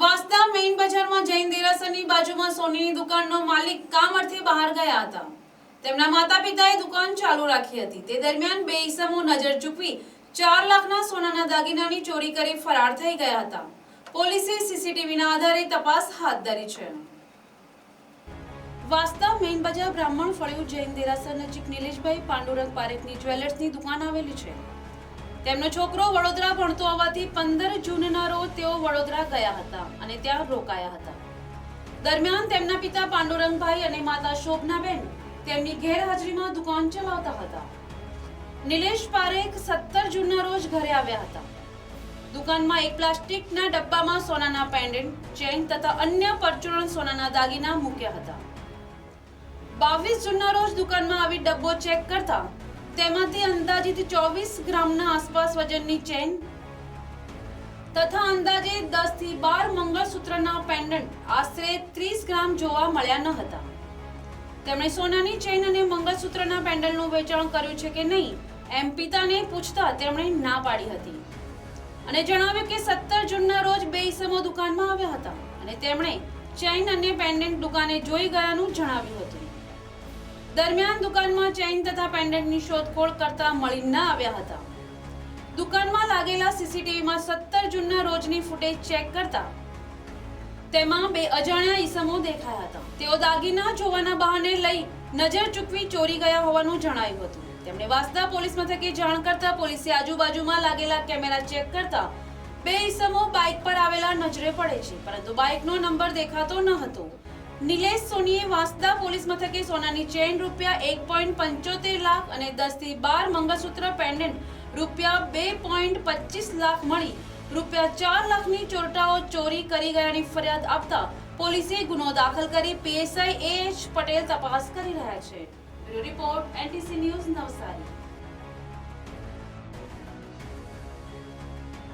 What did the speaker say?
Vansda main બજારમાં જૈન દેરાસરની બાજુમાં સોનીની દુકાનનો માલિક કામ અર્થે બહાર ગયા હતા. તેમના માતા પિતાએ દુકાન ચાલુ રાખી હતી. તે દરમિયાન બે ઈસમો નજર ચૂકવી ચાર લાખના સોનાના દાગીનાની ચોરી કરી ફરાર થઈ ગયા હતા. પોલીસે સીસીટીવીના આધારે તપાસ હાથ ધરી છે. વાસ્તા મેઇન બજાર બ્રાહ્મણ ફળિયું જૈન દેરાસર નજીક નિલેશભાઈ પાંડુરંગ પારેખની જ્વેલર્સની દુકાન આવેલી છે. તેમનો છોકરો વડોદરા ભણતો હોવાથી પંદર જૂનના રોજ વડોદરા ગયા હતા અને ત્યાં રોકાયા હતા. દરમિયાન તેમના પિતા પાંડુરંગભાઈ અને માતા શોભનાબેન તેમની ગેરહાજરીમાં દુકાન ચલાવતા હતા. નિલેશ પારેખ સત્તર જૂનના રોજ ઘરે આવ્યા હતા. દુકાનમાં એક પ્લાસ્ટિકના ડબ્બામાં સોનાના પેન્ડન્ટ ચેન તથા અન્ય પરચુરણ સોનાના દાગીના મૂક્યા હતા. બાવીસ જૂનના રોજ દુકાનમાં આવી ડબ્બો ચેક કરતા તેમાંથી અંદાજિત ચોવીસ ગ્રામના આસપાસ વજનની ચેન તથા અંદાજે 10 થી બાર મંગળસૂત્રના પેન્ડન્ટ આશરે ત્રીસ ગ્રામ જોવા મળ્યા ન હતા. તેમણે સોનાની ચેઇન અને મંગળસૂત્રના પેન્ડલનું વેચાણ કર્યું છે કે નહીં, એમ પિતાને પૂછતા તેમણે ના પાડી હતી. અને જણાવ્યું કે સત્તર જૂનના રોજ બે ઈસમો દુકાનમાં આવ્યા હતા અને તેમણે ચેઇન અને પેન્ડન્ટ દુકાને જોઈ ગયાનું જણાવ્યું હતું. દરમિયાન દુકાનમાં ચેઇન તથા પેન્ડન્ટની શોધખોળ કરતા મળી ન આવ્યા હતા. દુકાનમાં લાગેલા સીસીટીવીમાં સત્તર જૂનના રોજની ફૂટેજ ચેક કરતા તેમાં બે અજાણ્યા ઈસમો દેખાયા હતા. તેઓ દાગીના જોવાના બહાને લઈ નજર ચૂકવી ચોરી ગયા હોવાનું જણાયું હતું. તેમણે વાસદા પોલીસ મથકે જાણ કરતા પોલીસે આજુબાજુમાં લાગેલા કેમેરા ચેક કરતા બે ઈસમો બાઇક પર આવેલા નજરે પડે છે, પરંતુ બાઇકનો નંબર દેખાતો ન હતો. નિલેશ સોનીએ વાસદા પોલીસ મથકે સોનાની ચેઇન રૂપિયા એક પોઈન્ટ પંચોતેર લાખ અને દસથી બાર મંગળસૂત્ર પેન્ડન્ટ રૂપિયા બે પોઈન્ટ પચીસ લાખ મળી. રૂપિયા ચાર લાખની ચોરટાઓ ચોરી કરી ગયાની ફરિયાદ આપતા પોલીસે ગુનો દાખલ કરી પીએસઆઈ એ એચ પટેલ તપાસ કરી રહ્યા છે. Report NTC news Navsari.